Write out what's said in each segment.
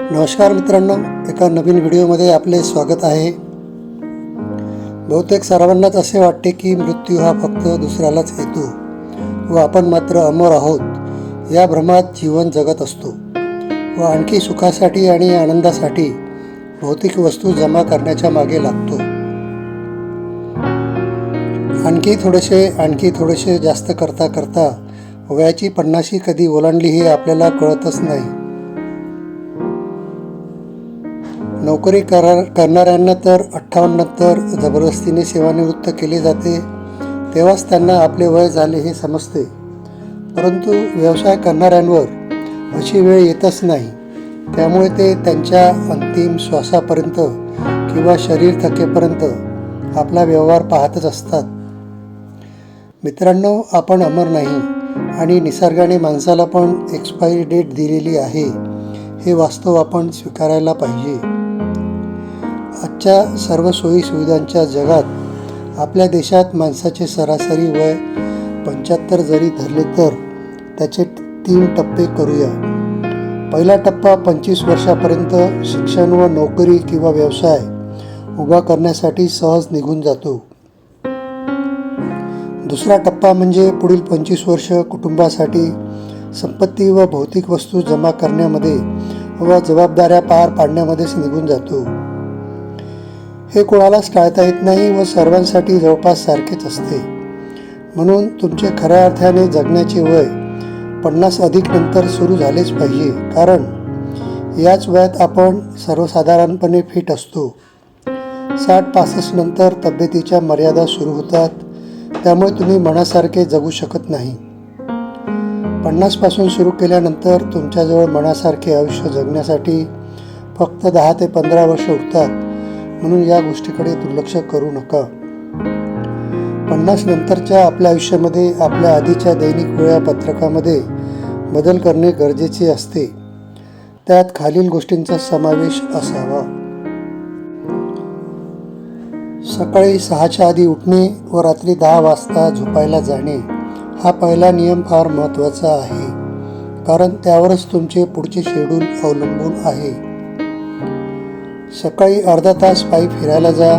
नमस्कार मित्रांनो एका नवीन व्हिडिओमध्ये आपले स्वागत आहे. बहुतेक सर्वांनाच असे वाटते की मृत्यू हा फक्त दुसऱ्यालाच येतो व आपण मात्र अमर आहोत या भ्रमात जीवन जगत असतो व आणखी सुखासाठी आणि आनंदासाठी भौतिक वस्तू जमा करण्याच्या मागे लागतो. आणखी थोडेसे आणखी थोडेसे जास्त करता करता वयाची पन्नाशी कधी ओलांडली हे आपल्याला कळतच नाही. नोकरी करा करणाऱ्यांना तर अठ्ठावन्नंतर जबरदस्तीने सेवानिवृत्त केले जाते तेव्हाच त्यांना आपले वय झाले हे समजते. परंतु व्यवसाय करणाऱ्यांवर अशी वेळ येतच नाही. त्यामुळे ते त्यांच्या अंतिम श्वासापर्यंत किंवा शरीर थकेपर्यंत आपला व्यवहार पाहतच असतात. मित्रांनो आपण अमर नाही आणि निसर्गाने माणसाला पण एक्सपायरी डेट दिलेली आहे हे वास्तव आपण स्वीकारायला पाहिजे. आजच्या सर्व सोयी सुविधांच्या जगात आपल्या देशात माणसाचे सरासरी वय पंच्याहत्तर जरी धरले तर त्याचे तीन टप्पे करूया. पहिला टप्पा पंचवीस वर्षापर्यंत शिक्षण व नोकरी किंवा व्यवसाय उभा करण्यासाठी सहज निघून जातो. दुसरा टप्पा म्हणजे पुढील पंचवीस वर्ष कुटुंबासाठी संपत्ती व भौतिक वस्तू जमा करण्यामध्ये व जबाबदाऱ्या पार पाडण्यामध्येच निघून जातो. हे कोणालाच टाळता येत नाही व सर्वांसाठी जवळपास सारखेच असते. म्हणून तुमचे खऱ्या अर्थाने जगण्याचे वय पन्नास अधिक नंतर सुरू झालेच पाहिजे. कारण याच वयात आपण सर्वसाधारणपणे फिट असतो. साठ पासष्ट नंतर तब्येतीच्या मर्यादा सुरू होतात. त्यामुळे तुम्ही मनासारखे जगू शकत नाही. पन्नासपासून सुरू केल्यानंतर तुमच्याजवळ मनासारखे आयुष्य जगण्यासाठी फक्त दहा ते पंधरा वर्ष उरतात. म्हणून या गोष्टीकडे दुर्लक्ष करू नका. पन्नास नंतरच्या आपल्या आयुष्यामध्ये आपल्या आधीच्या दैनिक वेळापत्रकामध्ये बदल करणे गरजेचे असते. त्यात खालील गोष्टींचा समावेश असावा. सकाळी सहाच्या आधी उठणे व रात्री दहा वाजता झोपायला जाणे हा पहिला नियम फार महत्त्वाचा आहे. कारण त्यावरच तुमचे पुढचे शेड्यूल अवलंबून आहे. सकाळी अर्धा तास पायी फिरायला जा.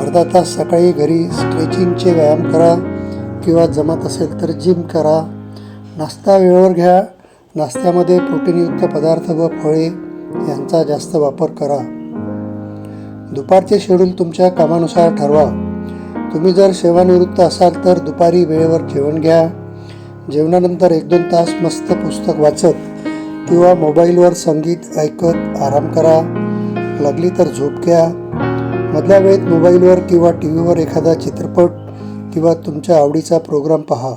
अर्धा तास सकाळी घरी स्ट्रेचिंगचे व्यायाम करा किंवा जमत असेल तर जिम करा. नाश्ता वेळेवर घ्या. नाश्त्यामध्ये प्रोटीनयुक्त पदार्थ व फळे यांचा जास्त वापर करा. दुपारचे शेड्यूल तुमच्या कामानुसार ठरवा. तुम्ही जर सेवानिवृत्त असाल तर दुपारी वेळेवर जेवण घ्या. जेवणानंतर एक दोन तास मस्त पुस्तक वाचत किंवा मोबाईलवर संगीत ऐकत आराम करा. लागली तर झोप घ्या. मधल्या वेळेत मोबाईलवर किंवा टी व्हीवर एखादा चित्रपट किंवा तुमच्या आवडीचा प्रोग्राम पहा.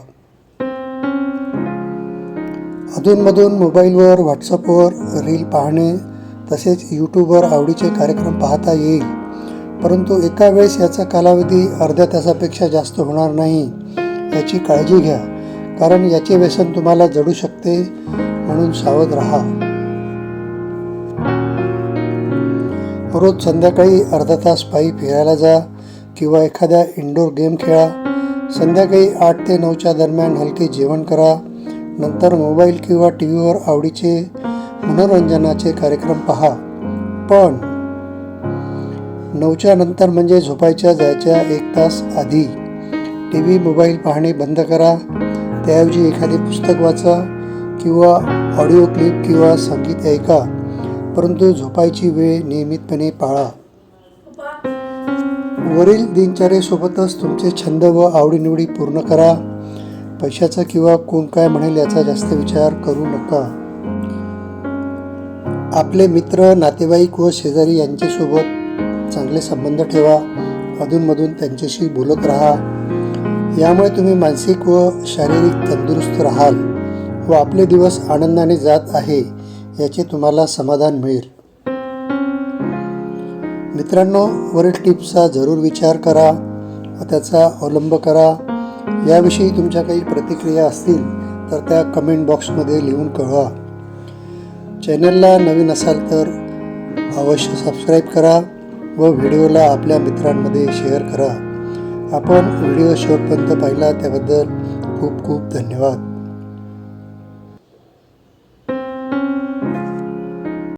अधूनमधून मोबाईलवर व्हॉट्सअपवर रील पाहणे तसेच यूट्यूबवर आवडीचे कार्यक्रम पाहता येईल. परंतु एका वेळेस याचा कालावधी अर्ध्या तासापेक्षा जास्त होणार नाही याची काळजी घ्या. कारण याचे व्यसन तुम्हाला जडू शकते म्हणून सावध राहा. रोज संध्याकाळी अर्धा तास पायी फिरायला जा किंवा एखाद्या इंडोर गेम खेळा. संध्याकाळी आठ ते नऊच्या दरम्यान हलके जेवण करा. नंतर मोबाईल किंवा टी व्हीवर आवडीचे मनोरंजनाचे कार्यक्रम पहा. पण नऊच्या नंतर म्हणजे झोपायच्या जायच्या एक तास आधी टी व्ही मोबाईल पाहणे बंद करा. त्याऐवजी एखादे पुस्तक वाचा किंवा ऑडिओ क्लिप किंवा संगीत ऐका. परंतु झोपायची वेळ नियमितपणे पाळा. वरील दिनचर्येसोबतच तुमचे छंद व आवडीनिवडी पूर्ण करा. पैशाचा किंवा कोण काय म्हणेल याचा जास्त विचार करू नका. आपले मित्र नातेवाईक व शेजारी यांच्यासोबत चांगले संबंध ठेवा. अधूनमधून त्यांच्याशी बोलत राहा. यामुळे तुम्ही मानसिक व शारीरिक तंदुरुस्त राहाल व आपले दिवस आनंदाने जात आहे. याचे तुम्हाला समाधान मिळेल. मित्रांनो वरील टिप्सचा जरूर विचार करा व त्याचा अवलंब करा. याविषयी तुमच्या काही प्रतिक्रिया असतील तर त्या कमेंट बॉक्समध्ये लिहून कळवा. चॅनलला नवीन असाल तर अवश्य सबस्क्राईब करा व व्हिडिओला आपल्या मित्रांमध्ये शेअर करा. आपण व्हिडिओ शेवटपर्यंत पाहिला त्याबद्दल खूप खूप धन्यवाद.